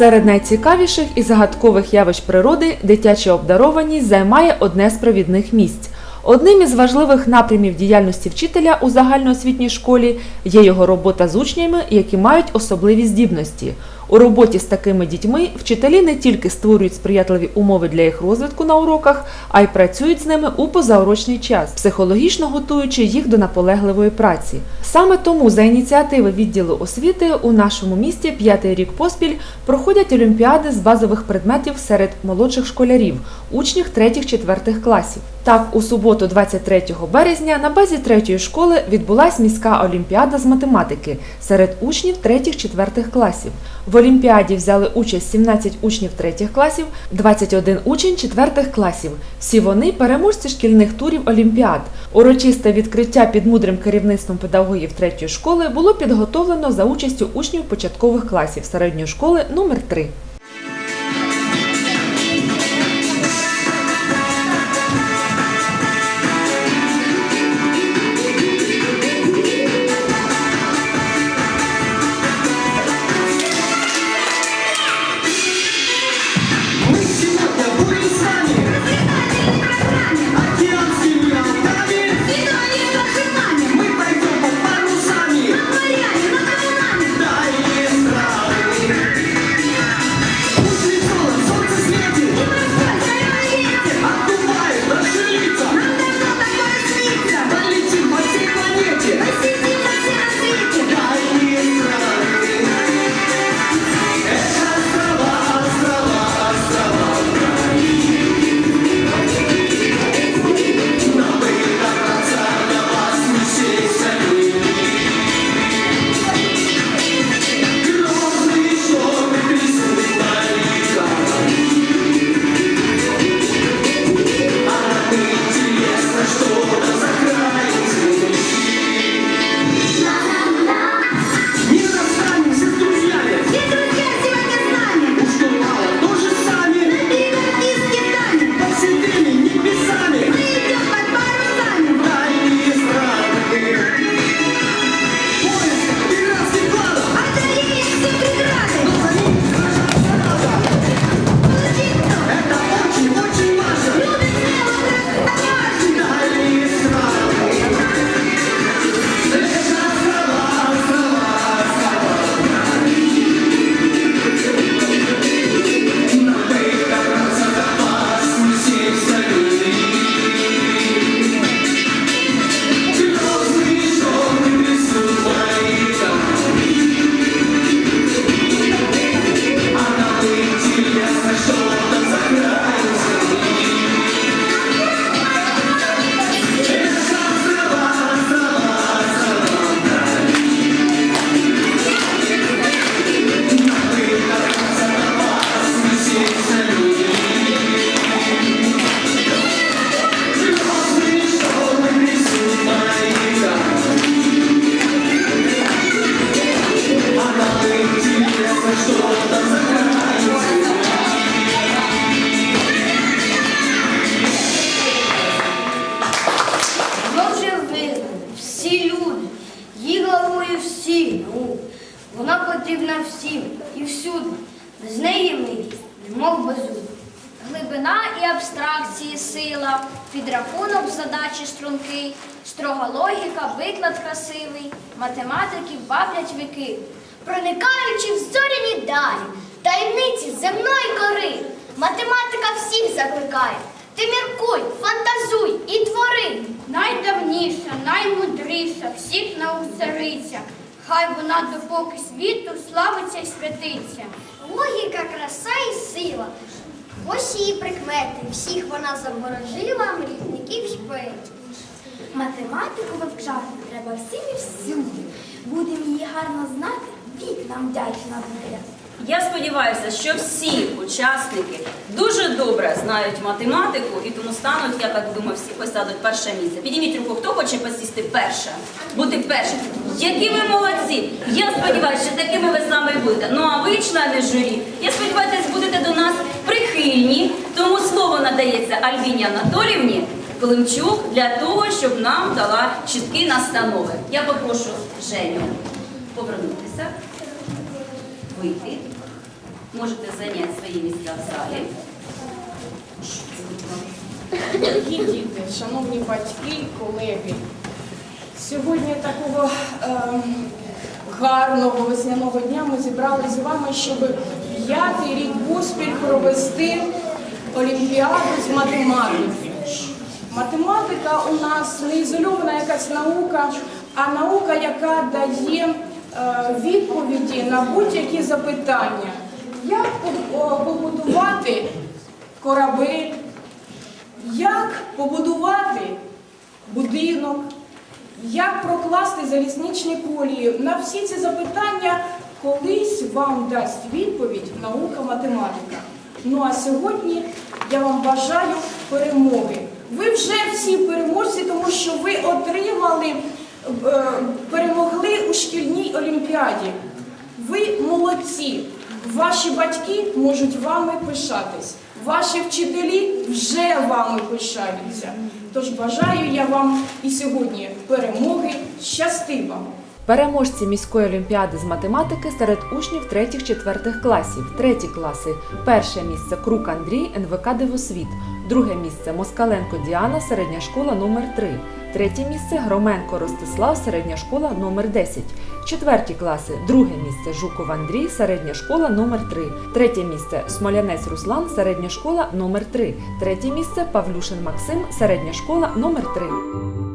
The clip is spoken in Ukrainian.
Серед найцікавіших і загадкових явищ природи дитяча обдарованість займає одне з провідних місць. Одним із важливих напрямів діяльності вчителя у загальноосвітній школі є його робота з учнями, які мають особливі здібності. У роботі з такими дітьми вчителі не тільки створюють сприятливі умови для їх розвитку на уроках, а й працюють з ними у позаурочний час, психологічно готуючи їх до наполегливої праці. Саме тому за ініціативи відділу освіти у нашому місті п'ятий рік поспіль проходять олімпіади з базових предметів серед молодших школярів, учнів 3-4 класів. Так, у суботу, 23 березня, на базі третьої школи відбулась міська олімпіада з математики серед учнів 3-4 класів. В олімпіаді взяли участь 17 учнів 3 класів, 21 учень 4 класів. Всі вони переможці шкільних турів олімпіад. Урочисте відкриття під мудрим керівництвом педагогів третьої школи було підготовлено за участю учнів початкових класів середньої школи номер 3 вона потрібна всім і всюди. Без неї ми, немов безумні. Глибина і абстракції сила, підрахунок задачі струнки, строга логіка, виклад красивий, математиків бавлять віки. Проникаючи в зоряні далі, таємниці земної кори, математика всіх закликає. Ти міркуй, фантазуй і твори. Найдавніша, наймудріша, всіх наук цариця, хай вона допоки світу славиться й святиться. Логіка, краса і сила. Ось її прикмети. Всіх вона заворожила, мрійників шпить. Математику вивчати треба всім і всюди. Будемо її гарно знати, вік нам вдячна буде. Я сподіваюся, що всі учасники дуже добре знають математику і тому стануть, я так думаю, всі посядуть перше місце. Підніміть руку, хто хоче посісти перше, бути першим. Які ви молодці! Я сподіваюся, що такими ви саме будете. Ну а ви, члени журі, я сподіваюся, будете до нас прихильні, тому слово надається Альвіні Анатолівні Климчук для того, щоб нам дала чіткі настанови. Я попрошу Женю повернутися, вийти. Можете зайняти свої місця в залі. Дорогі діти, шановні батьки, колеги, сьогодні такого ем, гарного весняного дня ми зібралися з вами, щоб п'ятий рік поспіль провести олімпіаду з математики. Математика у нас не ізольована якась наука, а наука, яка дає відповіді на будь-які запитання. Як побудувати корабель? Як побудувати будинок, як прокласти залізничні колії? На всі ці запитання колись вам дасть відповідь наука математика. Ну а сьогодні я вам бажаю перемоги. Ви вже всі переможці, тому що ви отримали, е, шкільній олімпіаді. Ви молодці. Ваші батьки можуть вами пишатись. Ваші вчителі вже вами пишаються. Тож бажаю я вам і сьогодні перемоги. Щасти вам! Переможці міської олімпіади з математики серед учнів 3-4 класів. Треті класи. Перше місце Крук Андрій, НВК Дивосвіт. Друге місце Москаленко Діана, середня школа номер 3 Третє місце Громенко Ростислав, середня школа номер 10 Четверті класи. Друге місце Жуков Андрій, середня школа номер 3 Третє місце Смолянець Руслан, середня школа номер 3 Третє місце Павлюшин Максим, середня школа номер 3